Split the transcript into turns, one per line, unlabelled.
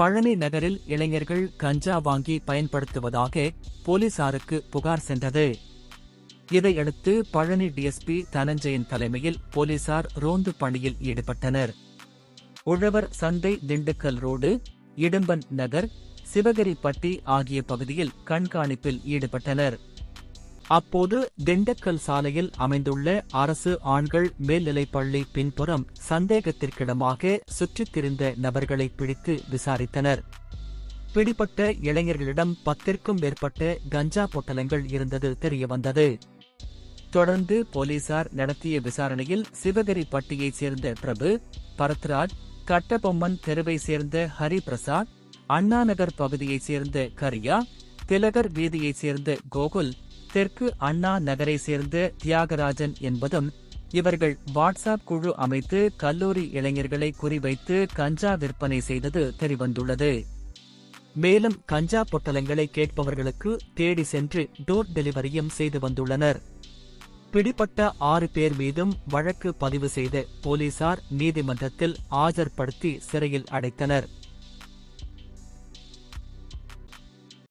பழனி நகரில் இளைஞர்கள் கஞ்சா வாங்கி பயன்படுத்துவதாக போலீசாருக்கு புகார் சென்றது. இதையடுத்து பழனி டிஎஸ்பி தனஞ்சயன் தலைமையில் போலீசார் ரோந்து பணியில் ஈடுபட்டனர். உழவர் சந்தை திண்டுக்கல் ரோடு இடும்பன் நகர் சிவகிரிப்பட்டி ஆகிய பகுதியில் கண்காணிப்பில் ஈடுபட்டனர். அப்போது திண்டுக்கல் சாலையில் அமைந்துள்ள அரசு ஆண்கள் மேல்நிலைப்பள்ளி பின்புறம் சந்தேகத்திற்கிடமாக சுற்றித் திரிந்த நபர்களை பிடித்து விசாரித்தனர். பிடிப்பட்ட இளைஞர்களிடம் பத்திற்கும் மேற்பட்ட கஞ்சா பொட்டலங்கள் இருந்தது தெரியவந்தது. தொடர்ந்து போலீசார் நடத்திய விசாரணையில் சிவகிரிப்பட்டியைச் சேர்ந்த பிரபு பரத்ராஜ் கட்டபொம்மன் தெருவை சேர்ந்த ஹரிபிரசாத் அண்ணாநகர் பகுதியைச் சேர்ந்த கரியா திலகர் வீதியைச் சேர்ந்த கோகுல் தெற்கு அண்ணா நகரை சேர்ந்த தியாகராஜன் என்பதும் இவர்கள் வாட்ஸ்அப் குழு அமைத்து கல்லூரி இளைஞர்களை குறிவைத்து கஞ்சா விற்பனை செய்தது தெரிவந்துள்ளது. மேலும் கஞ்சா பொட்டலங்களை கேட்பவர்களுக்கு தேடி சென்று டோர் டெலிவரியும் செய்து வந்துள்ளனர். பிடிப்பட்ட ஆறு பேர் மீதும் வழக்கு பதிவு செய்த போலீசார் நீதிமன்றத்தில் ஆஜர்படுத்தி சிறையில் அடைத்தனர்.